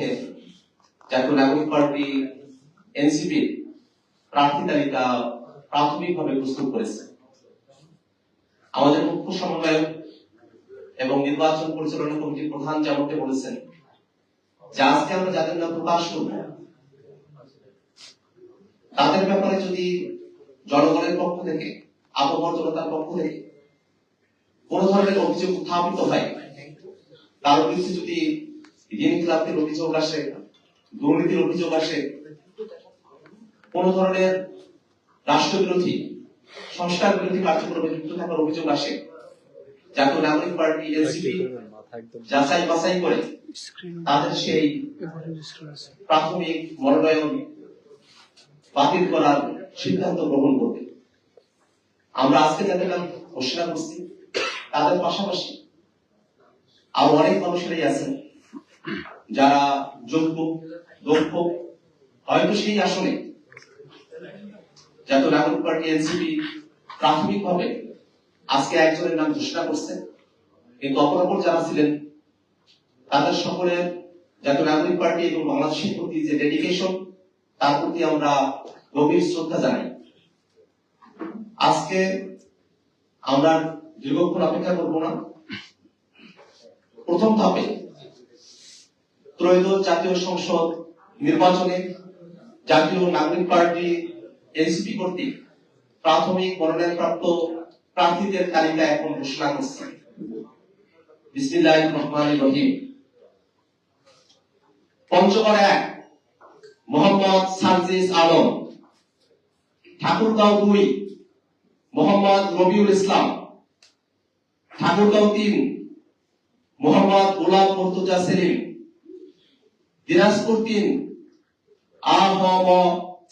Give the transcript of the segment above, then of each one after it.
পক্ষে জাতীয় নাগরিক পার্টি, এনসিপি প্রার্থী তালিকা প্রাথমিকভাবে প্রস্তুত করেছে। আমাদের মুখ্য সমন্বয়ক এবং নির্বাচন পরিচালনা কমিটির প্রধান যেমনটি বলেছেন, যে আজকে আমরা যাদের নাম প্রকাশ করব, তাদের ব্যাপারে যদি জনগণের পক্ষ থেকে, আবহাওয়ার জনতার পক্ষ থেকে কোন ধরনের অভিযোগ উত্থাপিত হয়, তার বিরুদ্ধে যদি ঋণ খেলাপির অভিযোগ আসে, দুর্নীতির অভিযোগ আসে। কোন ধরনের রাষ্ট্রবিরোধী সংস্কার বিরোধী কার্যক্রমে যুক্ত থাকার অভিযোগ আসে জাতীয় নাগরিক পার্টি, এনসিপি যাচাই বাছাই করে তাদের সেই প্রাথমিক মনোনয়ন বাতিল করার সিদ্ধান্ত গ্রহণ করবে। আমরা আজকে যাদের নাম ঘোষণা করছি, তাদের পাশাপাশি আরও অনেক মানুষেরাই আছেন। যারা যোগ্য, দক্ষ, হয়তো সেই আসনে জাতীয় নাগরিক পার্টি এনসিপি প্রাথমিকভাবে আজকে একজনের নাম ঘোষণা করছে, কিন্তু অপরাপর যারা ছিলেন, তাদের সকলের জাতীয় নাগরিক পার্টি এবং বাংলাদেশের প্রতি যে ডেডিকেশন তার প্রতি আমরা গভীর শ্রদ্ধা জানাই। আজকে আমরা দীর্ঘক্ষণ অপেক্ষা করব না। প্রথম ধাপে ত্রয়োদশ জাতীয় সংসদ নির্বাচনে জাতীয় নাগরিক পার্টি এনসিপি কর্তৃক প্রাথমিক মনোনয়নপ্রাপ্ত প্রার্থীদের তালিকা এখন ঘোষণা করছে। ঠাকুরগাঁও ঠাকুরগাঁও তিন, মোহাম্মদ গোলাম মর্তুজা সেলিম। দিনাজপুর তিন আ হ ম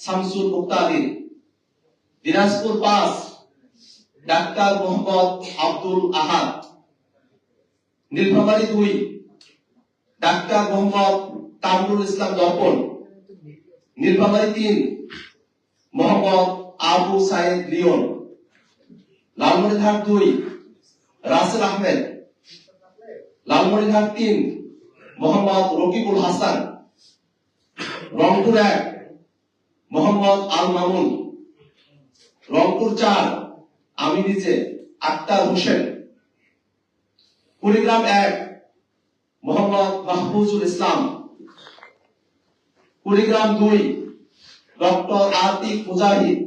শামসুল মুক্তাদির। দিনাজপুর পাঁচ, ডাক্তার মোহাম্মদ আব্দুল আহাদ। নীলফামারী দুই, ডাক্তার মোহাম্মদ কামরুল ইসলাম দর্পণ। নীলফামারী তিন, মোহাম্মদ আবু সাইদ লিওন। লালমনিরহাট দুই, রাসেল আহমেদ। লালমনিরহাট তিন মোহাম্মদ রকিবুল হাসান, রংপুর এক, মোহাম্মদ আল মামুন, রংপুর চার, আমি নিজে আক্তার হোসেন। কুড়িগ্রাম এক, মোহাম্মদ মাহফুজুল ইসলাম। কুড়িগ্রাম দুই, ডক্টর আতিক মুজাহিদ।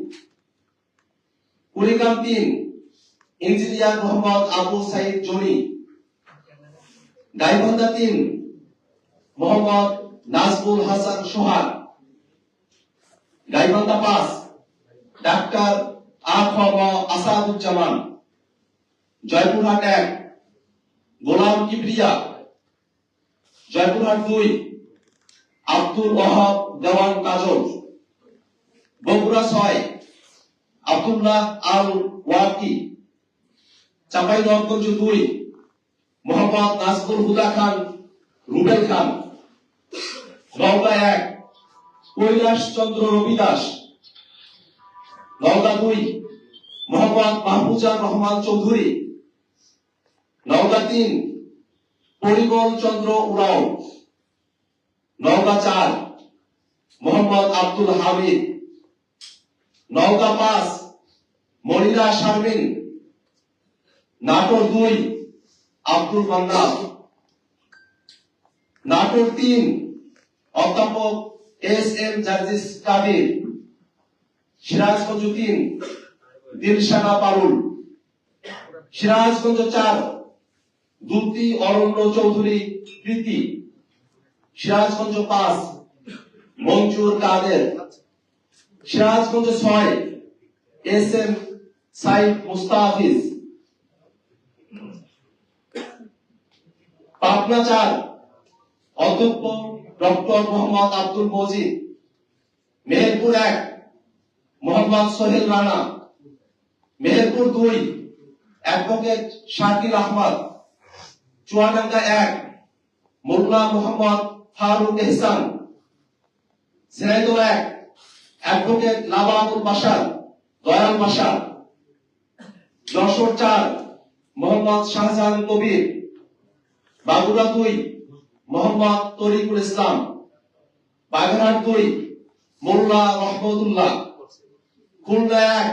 কুড়িগ্রাম তিন, ইঞ্জিনিয়ার মোহাম্মদ আবু সাইদ জনি। গাইবান্ধা তিন মোহাম্মদ নাজবুল হাসান সোহাগ গাইবান্ধা পাঁচ, ডাক্তার আখম আসাদুজ্জামান, জয়পুরহাট এক, গোলাম কিবরিয়া, জয়পুরহাট দুই আব্দুল ওয়াহাব দেওয়ান কাজল, বগুড়া ছয়, আব্দুল্লাহ আল ওয়াকি চাপাই নবগঞ্জ দুই, মোহাম্মদ নাজমুল হুদা খান, রুবেল খান। নওগাঁ এক, কৈলাস চন্দ্র রবি দাস নওগাঁ দুই, মোহাম্মদ মাহফুজা রহমান চৌধুরী। নওগাঁ তিন, পরিমল চন্দ্র উরাও। নওগাঁ চার, মোহাম্মদ আব্দুল হামিদ। নওগাঁ পাঁচ, মনিরা শারমিন। নাটোর দুই, আব্দুল মান্নান। নাটোর তিন অধ্যাপক এস এম জার্জিস কাদির সিরাজগঞ্জ তিন দিলশানা পারুল, সিরাজগঞ্জ চার দুটি অরণ্য চৌধুরী প্রীতি, সিরাজগঞ্জ পাঁচ মঞ্জুর কাদের, সিরাজগঞ্জ ছয় এস এম সাইদ মুস্তাফিজ, পাবনা চার অধ্যক্ষ ডক্টর মোহাম্মদ আব্দুল মজিদ, মেহেরপুর এক, মোহাম্মদ সোহেল রানা, মেহেরপুর দুই, অ্যাডভোকেট শাকিল আহমদ, চুয়াডাঙ্গা এক, মোল্লা মোহাম্মদ ফারুক এহসান, ঝিনাইদহ এক, অ্যাডভোকেট লাবাবুল বাসার দয়াল বাসার যশোর চার, মোহাম্মদ শাহজাহান কবির। বাগুড়া দুই মোহাম্মদ তরিকুল ইসলাম, বাগেরহাট দুই, মোল্লা রহমতুল্লাহ, খুলনা এক,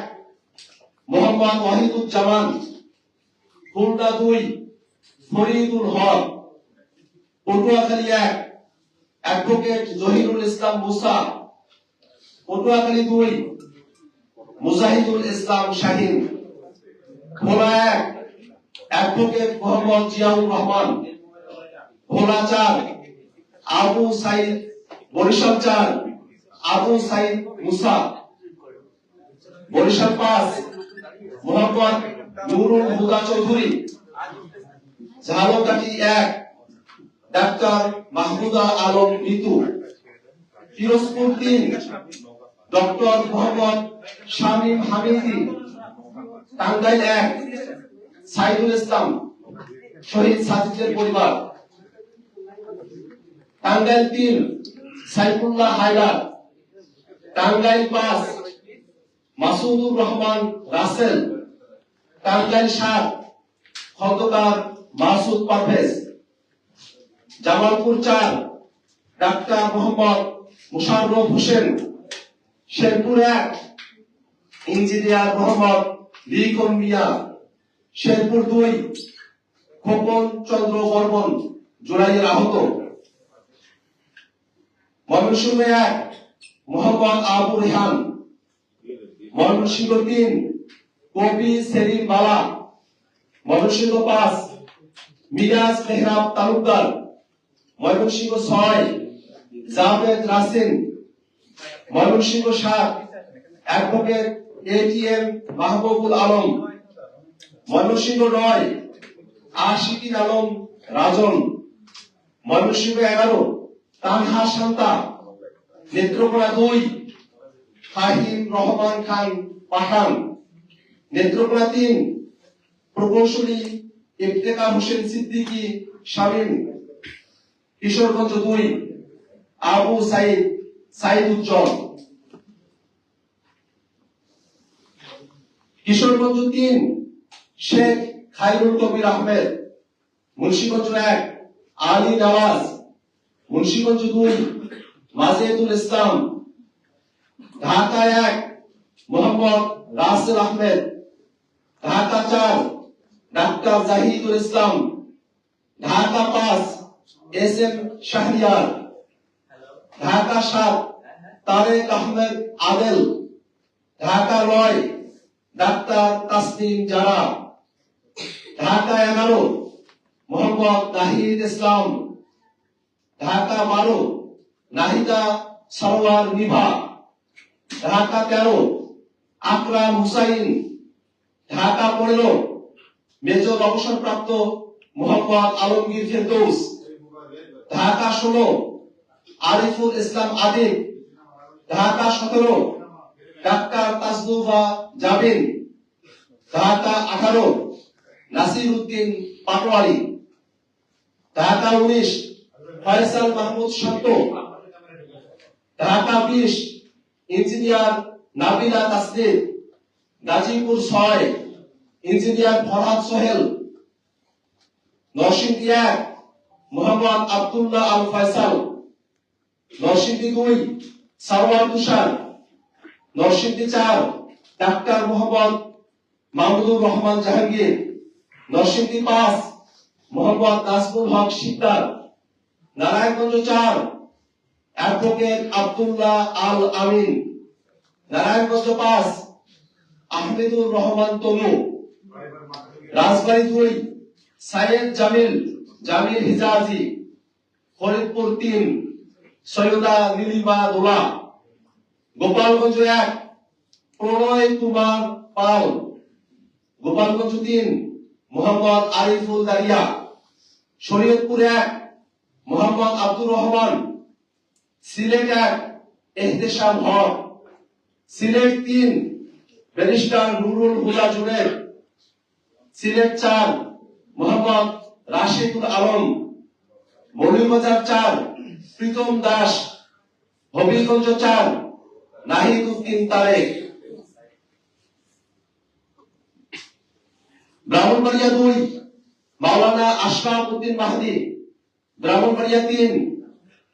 মোহাম্মদ ওয়াহিদুজ্জামান, খুলনা দুই, ফরিদুল হক, পটুয়াখালী এক, অ্যাডভোকেট জহিরুল ইসলাম মুসা, পটুয়াখালী দুই, মুজাহিদুল ইসলাম শাহিন খোলা এক, অ্যাডভোকেট মোহাম্মদ জিয়াউর রহমান। ভোলা চার আবু সাইদ বরিশাল চার, আবু সাইদ মুসা, বরিশাল পাঁচ, মোহাম্মদ নুরুল হুদা চৌধুরী, ঝালকাঠি এক, ডাক্তার মাহমুদা আলম ঋতু পিরোজপুর তিন, ডক্টর মোহাম্মদ শামীম হামিদি, টাঙ্গাইল এক, সাইদুল ইসলাম, শহীদ সাজিদের পরিবার। টাঙ্গাইল তিন, সাইফুল্লাহ হায়দার, টাঙ্গাইল পাঁচ, মাসুদুর রহমান রাসেল, টাঙ্গাইল সাত, খন্দকার মাসুদ পারভেজ, জামালপুর চার, ডাক্তার মোহাম্মদ মুশাররফ হোসেন, শেরপুর এক, ইঞ্জিনিয়ার মোহাম্মদ লিখন মিয়া, শেরপুর দুই, খোকন চন্দ্র বর্মন, জুলাইয়ের আহত। ময়মনসিংহ এক মোহাম্মদ আবু রেহান, ময়মনসিংহ তিন কবি সেলিম বালা, ময়মনসিংহ পাঁচ, মিরাজ মেহরাব তালুকদার, ময়মনসিংহ ছয়, জাভেদ রাসিন ময়মনসিংহ সাত, অ্যাডভোকেট এটিএম মাহবুবুল আলম, ময়মনসিংহ নয়, আশিকিন আলম রাজন, ময়মনসিংহ এগারো তানহা শান্তা নেত্রকোনা দুই ফাহিম রহমান খান পাঠান। নেত্রকোনা তিন, প্রকৌশলী ইফতেকার হোসেন সিদ্দিকী শামীম। কিশোরগঞ্জ দুই, আবু সাইদ সাইদ উজ্জ্বল কিশোরগঞ্জ তিন, শেখ খাইরুল কবির আহমেদ। মুন্সিগঞ্জ এক, আলী নওয়াজ মুন্সিগঞ্জ দুই মাজেদুল ইসলাম, ঢাকা এক, মোহাম্মদ রাসেল আহমেদ, ঢাকা চার, ডাক্তার জাহিদুল ইসলাম, ঢাকা পাঁচ, এস এম শাহরিয়ার, ঢাকা সাত, তারেক আহমেদ আদেল, ঢাকা নয়, ডাক্তার তাসনিম জারা ঢাকা এগারো, মোহাম্মদ নাহিদ ইসলাম ঢাকা বারো নাহিদা সরওয়ার নিভা। ঢাকা তেরো, আকরাম হুসাইন। ঢাকা পনেরো মেজর অবসরপ্রাপ্ত মোহাম্মদ আলমগীর ফেরদৌস। ঢাকা ষোলো, আরিফুল ইসলাম আদিব। ঢাকা সতেরো, ডাক্তার তাজনুভা জাবিন। ঢাকা আঠারো নাসির উদ্দিন পাটোয়ারি। ঢাকা উনিশ ফয়সাল মাহমুদ শান্ত, ঢাকা বিশ, ইঞ্জিনিয়ার নাবিলা তাসনির গাজীপুর ছয়, ইঞ্জিনিয়ার ফরহাদ সোহেল, নরসিংদী এক, মোহাম্মদ আব্দুল্লাহ আল ফয়সাল নরসিংদী দুই, সারওয়ার তুষার, নরসিংদী চার, ডাক্তার মোহাম্মদ মাহমুদুর রহমান জাহাঙ্গীর, নরসিংদী পাঁচ, মোহাম্মদ নাজমুল হক শিকদার নারায়ণগঞ্জ চার অ্যাডভোকেট আব্দুল্লাহ আল আমিন, নারায়ণগঞ্জ পাঁচ আহমেদুর রহমান তনু, রাজবাড়ী দুই সাইয়েদ জামিল জামিল হিজাজি, ফরিদপুর তিন সৈয়দা নীলিমা দোলা, গোপালগঞ্জ এক, প্রণয় কুমার পাল, গোপালগঞ্জ তিন, মোহাম্মদ আরিফুল দারিয়া, শরীয়তপুর এক মোহাম্মদ আব্দুর রহমান সিলেট এক এহতেশাম হক, সিলেট তিন, ব্যারিস্টার নুরুল হুদা জুনেদ, সিলেট চার, মোহাম্মদ রাশিদুল আলম মৌলভীবাজার চার, প্রীতম দাস, হবিগঞ্জ চার, নাহিদ উদ্দিন তারেক। ব্রাহ্মণবাড়িয়া দুই, মাওলানা আশরাফ উদ্দিন মাহাদি। ব্রাহ্মণবাড়িয়া তিন,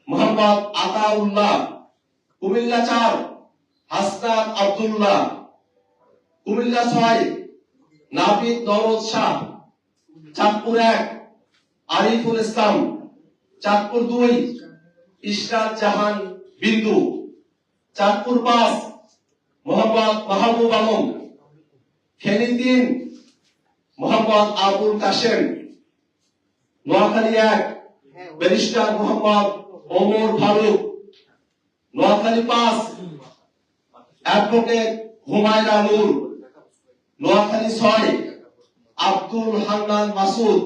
মোহাম্মদ আতাউল্লাহ, কুমিল্লা চার, হাসনাত আবদুল্লাহ, কুমিল্লা ছয় নাবিদ দৌলত শাহ চাঁদপুর এক, আরিফুল ইসলাম, চাঁদপুর দুই, ইশরাত জাহান বিন্দু, চাঁদপুর পাঁচ, মোহাম্মদ মাহবুব আলম, ফেনী তিন, মোহাম্মদ আবুল কাশেম, নোয়াখালী এক ব্যারিস্টার মোহাম্মদ ওমর ফারুক, নোয়াখালী পাঁচ, অ্যাডভোকেট হুমায়রা নূর, নোয়াখালী ছয়, আব্দুল হান্নান মাসুদ,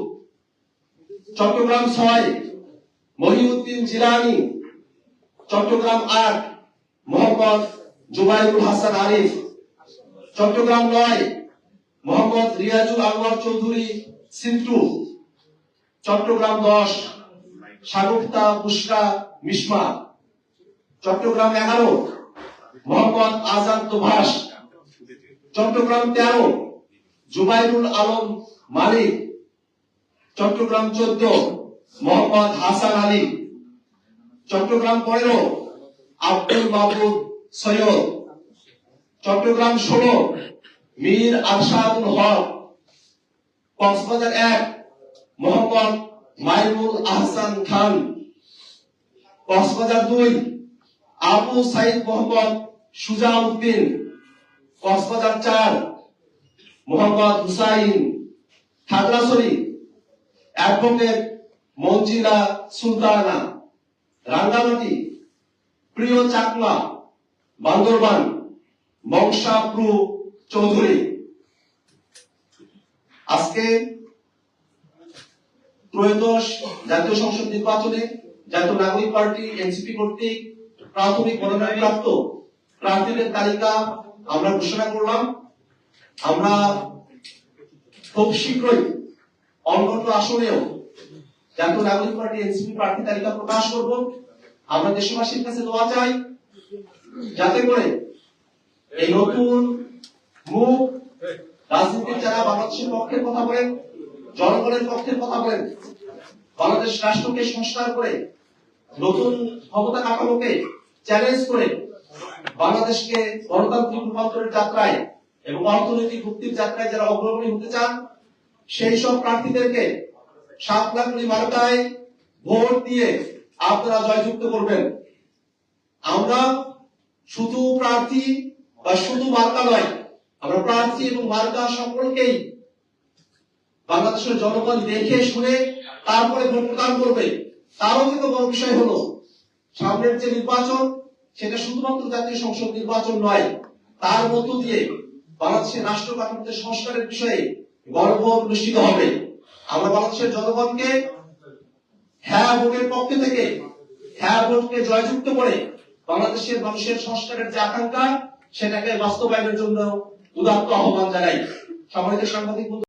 চট্টগ্রাম ছয়, মহিউদ্দিন জিলানি, চট্টগ্রাম আট, মোহাম্মদ জুবাইরুল হাসান আরিফ, চট্টগ্রাম নয়, মোহাম্মদ রিয়াজুল আনোয়ার চৌধুরী সিন্টু চট্টগ্রাম দশ সাগুপ্তা বুসরা মিসমা চট্টগ্রাম এগারো, মোহাম্মদ আজাদ তোভাস, চট্টগ্রাম তেরো, জুবাইরুল আলম মালিক, চট্টগ্রাম চোদ্দ, মোহাম্মদ হাসান আলী, চট্টগ্রাম পনেরো, আব্দুল মাহবুব সৈয়দ, চট্টগ্রাম ষোলো, মীর আরশাদুল হক, কক্সবাজার এক, মোহাম্মদ মাইমুল আহসান খান, কক্সবাজার দুই, আবু সাইদ মোহাম্মদ সুজাউদ্দিন কক্সবাজার চার, মোহাম্মদ হুসাইন খাগড়াছড়ি, অ্যাডভোকেট মঞ্জিলা সুলতানা, রাঙ্গামাটি, প্রিয় চাকমা, বান্দরবান মংসাপ্রু চৌধুরী। আজকে ত্রয়োদশ জাতীয় সংসদ নির্বাচনে জাতীয় নাগরিক পার্টি, এনসিপি কর্তৃক প্রাথমিক মনোনয়নপ্রাপ্ত প্রার্থীদের তালিকা আমরা ঘোষণা করলাম। আমরা খুব শীঘ্রই অন্যান্য আসনেও জাতীয় নাগরিক পার্টি, এনসিপি প্রার্থী তালিকা প্রকাশ করব। আমরা দেশবাসীর কাছে দোয়া চাই যাতে করে এই নতুন মুখ রাজনীতির যারা বাংলাদেশের পক্ষের কথা বলেন জনগণের পক্ষের কথা বলেন। বাংলাদেশ রাষ্ট্রকে সংস্কার করে, নতুন ক্ষমতা কাঠামোকে চ্যালেঞ্জ করে বাংলাদেশকে গণতান্ত্রিক রূপান্তরের যাত্রায় এবং অর্থনৈতিক মুক্তির যাত্রায় যারা অগ্রগণী হতে চান, সেই সব প্রার্থীদেরকে সাত লাখ মার্কায় ভোট দিয়ে আপনারা জয়যুক্ত করবেন। আমরা শুধু প্রার্থী বা শুধু মার্কা নয়, আমরা প্রার্থী এবং মার্কা সকলকেই বাংলাদেশের জনগণ দেখে শুনে তারপরে ভোট প্রদান করবে। তারও কিন্তু বড় বিষয় হলো, সামনের যে নির্বাচন, সেটা শুধুমাত্র জাতীয় সংসদ নির্বাচন নয়, তার মধ্য দিয়ে বাংলাদেশের রাষ্ট্র কাঠামোতে সংস্কারের বিষয়ে গর্ব অনুষ্ঠিত হবে। আমরা বাংলাদেশের জনগণকে হ্যাঁ ভোটের পক্ষে থেকে হ্যাঁ ভোটকে জয়যুক্ত করে বাংলাদেশের মানুষের সংস্কারের যে আকাঙ্ক্ষা, সেটাকে বাস্তবায়নের জন্য উদাত্ত আহ্বান জানাই। সম্মানিত সাংবাদিক